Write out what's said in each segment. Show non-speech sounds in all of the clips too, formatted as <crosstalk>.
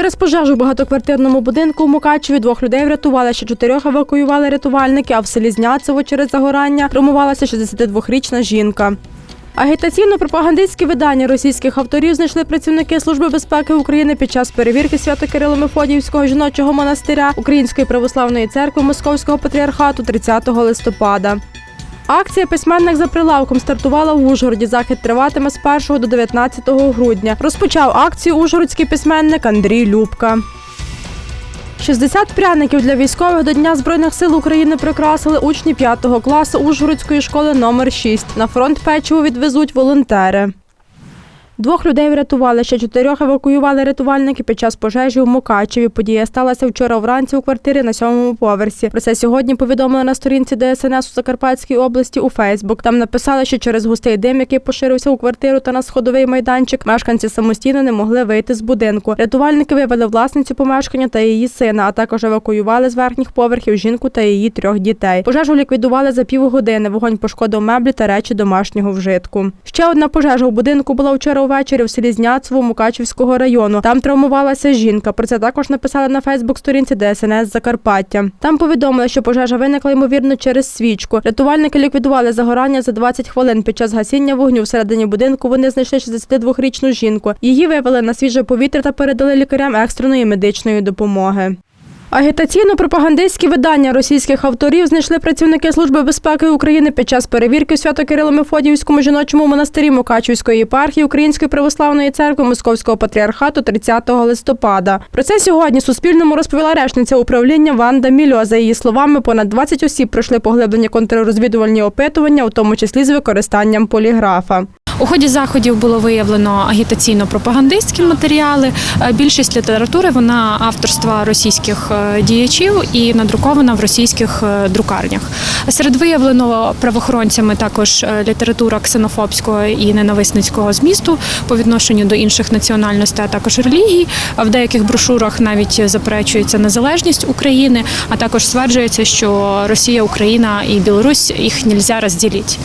Через пожежу в багатоквартирному будинку у Мукачеві двох людей врятували, ще чотирьох евакуювали рятувальники, а в селі Зняцево через загорання травмувалася 62-річна жінка. Агітаційно-пропагандистські видання російських авторів знайшли працівники Служби безпеки України під час перевірки свято Кирило Мефодіївського жіночого монастиря Української православної церкви Московського патріархату 30 листопада. Акція письменник за прилавком стартувала в Ужгороді. Захід триватиме з 1 до 19 грудня. Розпочав акцію ужгородський письменник Андрій Любка. 60 пряників для військових до Дня Збройних сил України прикрасили учні 5 класу Ужгородської школи номер 6. На фронт печиво відвезуть волонтери. Двох людей врятували, ще чотирьох евакуювали рятувальники під час пожежі у Мукачеві. Подія сталася вчора вранці у квартирі на сьомому поверсі. Про це сьогодні повідомили на сторінці ДСНС у Закарпатській області у Фейсбук. Там написали, що через густий дим, який поширився у квартиру та на сходовий майданчик, мешканці самостійно не могли вийти з будинку. Рятувальники вивели власницю помешкання та її сина, а також евакуювали з верхніх поверхів жінку та її трьох дітей. Пожежу ліквідували за півгодини. Вогонь пошкодив меблі та речі домашнього вжитку. Ще одна пожежа у будинку була вчора увечері в селі Зняцево Мукачівського району. Там травмувалася жінка. Про це також написали на Фейсбук-сторінці ДСНС Закарпаття. Там повідомили, що пожежа виникла ймовірно через свічку. Рятувальники ліквідували загорання за 20 хвилин. Під час гасіння вогню всередині будинку вони знайшли 62-річну жінку. Її вивели на свіже повітря та передали лікарям екстреної медичної допомоги. Агітаційно-пропагандистські видання російських авторів знайшли працівники Служби безпеки України під час перевірки свято Кирило Мефодіївському жіночому монастирі Мукачівської єпархії Української православної церкви Московського патріархату 30 листопада. Про це сьогодні Суспільному розповіла речниця управління Ванда Мільо. За її словами, понад 20 осіб пройшли поглиблені контррозвідувальні опитування, у тому числі з використанням поліграфа. У ході заходів було виявлено агітаційно-пропагандистські матеріали. Е, Більшість літератури вона авторства російських е, діячів і надрукована в російських е, друкарнях. Серед виявленого правоохоронцями також література ксенофобського і ненависницького змісту по відношенню до інших національностей, а також релігій. В деяких брошурах навіть заперечується незалежність України, а також стверджується, що Росія, Україна і Білорусь їх нельзя розділити.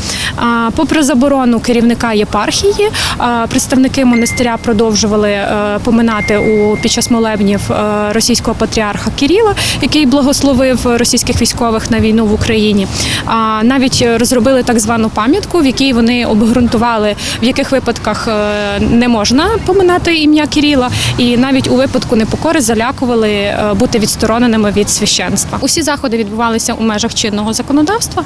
Попри заборону керівника єпархії, представники монастиря продовжували е, поминати у під час молебнів е, російського патріарха Кирила, який благословив російських військових на війну в Україні. А навіть розробили так звану пам'ятку, в якій вони обґрунтували, в яких випадках е, не можна поминати ім'я Кирила, і навіть у випадку непокори залякували е, бути відстороненими від священства. Усі заходи відбувалися у межах чинного законодавства.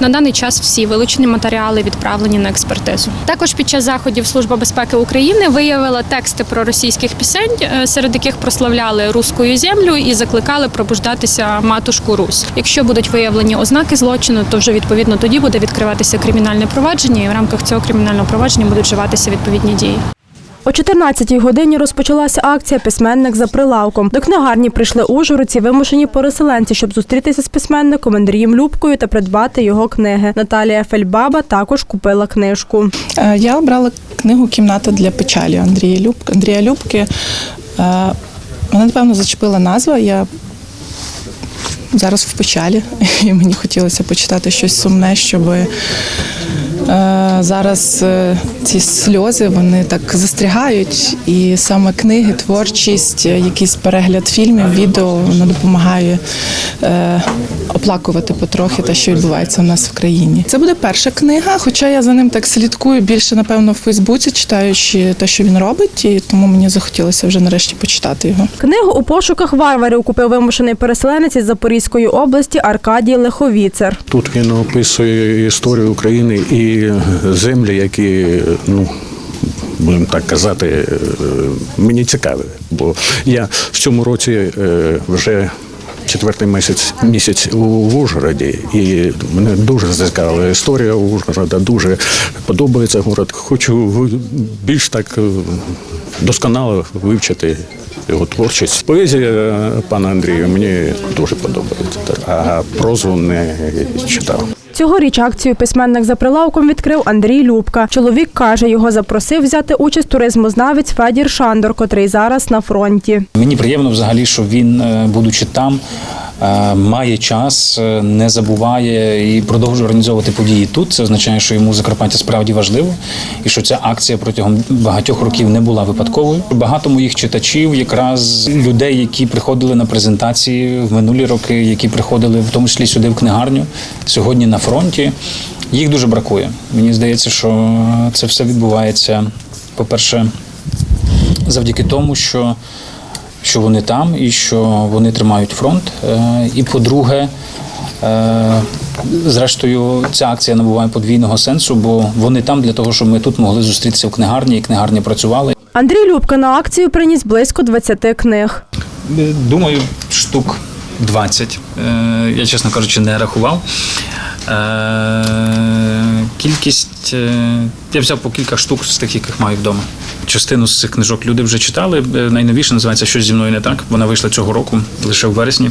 На даний час всі вилучені матеріали відправлені на експертизу. Також під час заходів Служба безпеки України виявила тексти про російських пісень, е, серед яких прославляли руську землю і закликали пробуждатися матушку Русь. Якщо будуть виявлені ознаки злочину, то вже відповідно тоді буде відкриватися кримінальне провадження, і в рамках цього кримінального провадження будуть вживатися відповідні дії. О 14-й годині розпочалася акція Письменник за прилавком. До книгарні прийшли ужгородці, вимушені переселенці, щоб зустрітися з письменником Андрієм Любкою та придбати його книги. Наталія Фельбаба також купила книжку. Е, Я обрала книгу Кімната для печалі Андрія Любки. Андрія. Е, Мене, напевно, зачепила назва. Я зараз в печалі, <laughs> і мені хотілося почитати щось сумне, щоб зараз е, ці сльози вони так застрягають. І саме книги, творчість, е, якийсь перегляд фільмів, відео воно допомагає е, оплакувати потрохи те, що відбувається в нас в країні. Це буде перша книга, хоча я за ним так слідкую більше, напевно, в Фейсбуці, читаючи те, що він робить, і тому мені захотілося вже нарешті почитати його. Книгу у пошуках варварів купив вимушений переселенець із Запорізької області Аркадій Леховіцер. Тут він описує історію України і землі, які, ну, будемо так казати, е, мені цікаві. Бо я в цьому році е, вже четвертий місяць місяць у в Ужгороді, і мене дуже зацікавила історія Ужгорода, дуже подобається город. Хочу більш так е, досконало вивчити його творчість. Поезія пана Андрія мені дуже подобається, а прозу не читав. Цьогоріч акцію письменник за прилавком відкрив Андрій Любка. Чоловік каже, його запросив взяти участь туризмознавець Федір Шандор, котрий зараз на фронті. Мені приємно взагалі, що він, е, будучи там, має час, е, не забуває і продовжує організовувати події тут. Це означає, що йому Закарпаття справді важливо, і що ця акція протягом багатьох років не була випадковою. Багато моїх читачів, якраз людей, які приходили на презентації в минулі роки, які приходили в тому числі сюди в книгарню, сьогодні на фронті. Їх дуже бракує. Мені здається, що це все відбувається, по-перше, завдяки тому, що, що вони там і що вони тримають фронт. Е, І по-друге, е, зрештою, ця акція набуває подвійного сенсу, бо вони там для того, щоб ми тут могли зустрітися в книгарні, і книгарні працювали. Андрій Любка на акцію приніс близько 20 книг. Думаю, штук 20. Е, Я, чесно кажучи, не рахував. Е, Кількість е, я взяв по кілька штук з тих, яких маю вдома. Частину з цих книжок люди вже читали. Е, Найновіше називається Щось зі мною не так. Вона вийшла цього року лише в вересні.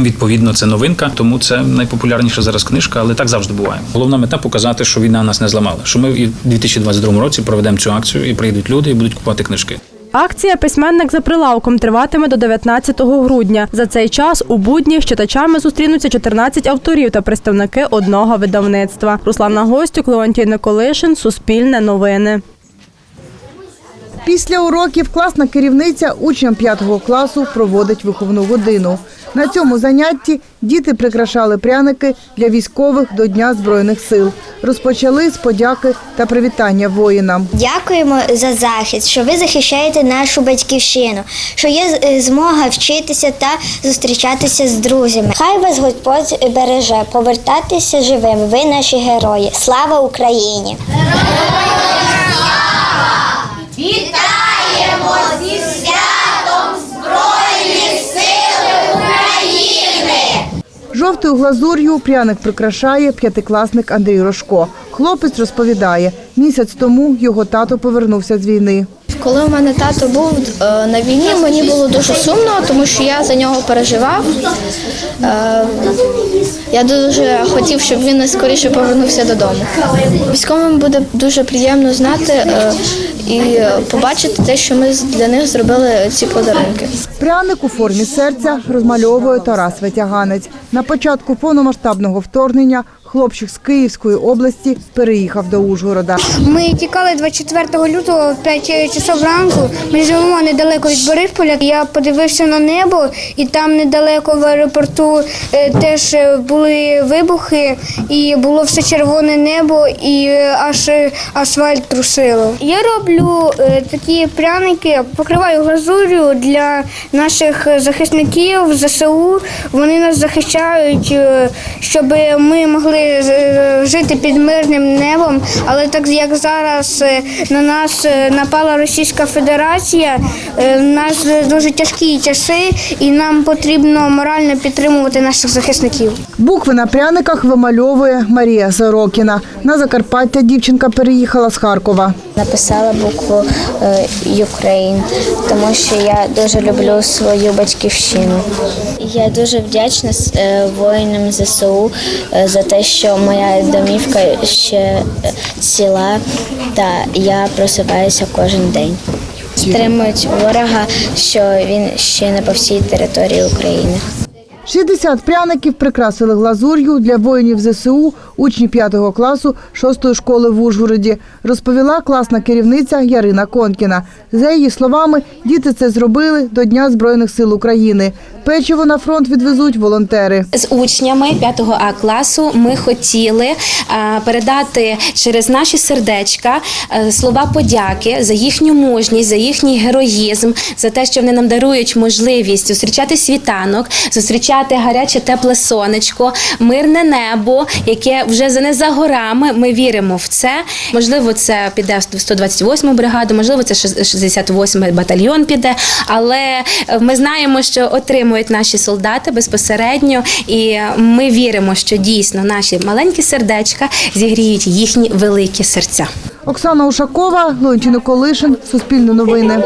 Відповідно, це новинка, тому це найпопулярніша зараз книжка, але так завжди буває. Головна мета показати, що війна нас не зламала. Що ми і в 2022 році проведемо цю акцію і прийдуть люди і будуть купувати книжки. Акція Письменник за прилавком триватиме до 19 грудня. За цей час у будні з читачами зустрінуться 14 авторів та представники одного видавництва. Руслана Гостюк, Леонтій Николишин, Суспільне новини. Після уроків класна керівниця учням 5 класу проводить виховну годину. На цьому занятті діти прикрашали пряники для військових до Дня Збройних сил. Розпочали з подяки та привітання воїнам. Дякуємо за захист, що ви захищаєте нашу батьківщину, що є змога вчитися та зустрічатися з друзями. Хай вас Господь береже, повертатися живим. Ви наші герої. Слава Україні! Жовтою глазур'ю пряник прикрашає п'ятикласник Андрій Рожко. Хлопець розповідає, місяць тому його тато повернувся з війни. Коли у мене тато був е, на війні, мені було дуже сумно, тому що я за нього переживав. Е, Я дуже хотів, щоб він скоріше повернувся додому. Військовим буде дуже приємно знати е, і побачити те, що ми для них зробили ці подарунки. Пряник у формі серця розмальовує Тарас Ветяганець. На початку повномасштабного вторгнення хлопчик з Київської області переїхав до Ужгорода. Ми тікали 24 лютого в 5 часов ранку. Ми живемо недалеко від Борисполя. Я подивився на небо, і там недалеко в аеропорту е, теж е, були вибухи, і було все червоне небо, і е, аж асфальт трусило. Я роблю такі пряники, покриваю глазур'ю для наших захисників ЗСУ. Вони нас захищають, щоб ми могли е, жити під мирним небом. Але так як зараз е, на нас е, напала Російська Федерація, в нас дуже тяжкі часи, і нам потрібно морально підтримувати наших захисників. Букви на пряниках вимальовує Марія Сорокіна. На Закарпаття дівчинка переїхала з Харкова. Написала букву Ukraine, тому що я дуже люблю свою батьківщину. Я дуже вдячна воїнам ЗСУ за те, що моя домівка ще ціла, та я просипаюся кожен день. Стримують ворога, що він ще не по всій території України. 60 пряників прикрасили глазур'ю для воїнів ЗСУ, учні 5 класу 6 школи в Ужгороді, розповіла класна керівниця Ярина Конкіна. За її словами, діти це зробили до Дня Збройних сил України. Печиво на фронт відвезуть волонтери. З учнями 5 А класу ми хотіли передати через наші сердечка е, слова подяки за їхню мужність, за їхній героїзм, за те, що вони нам дарують можливість зустрічати світанок, зустрічати гаряче тепле сонечко, мирне небо, яке вже не за горами. Ми віримо в це. Можливо, це піде в 128 бригаду, можливо, це 68 батальйон піде. Але е, ми знаємо, що отримують наші солдати безпосередньо, і ми віримо, що дійсно наші маленькі сердечка зігріють їхні великі серця. Оксана Ушакова, Леонтіно Колишин, Суспільне новини.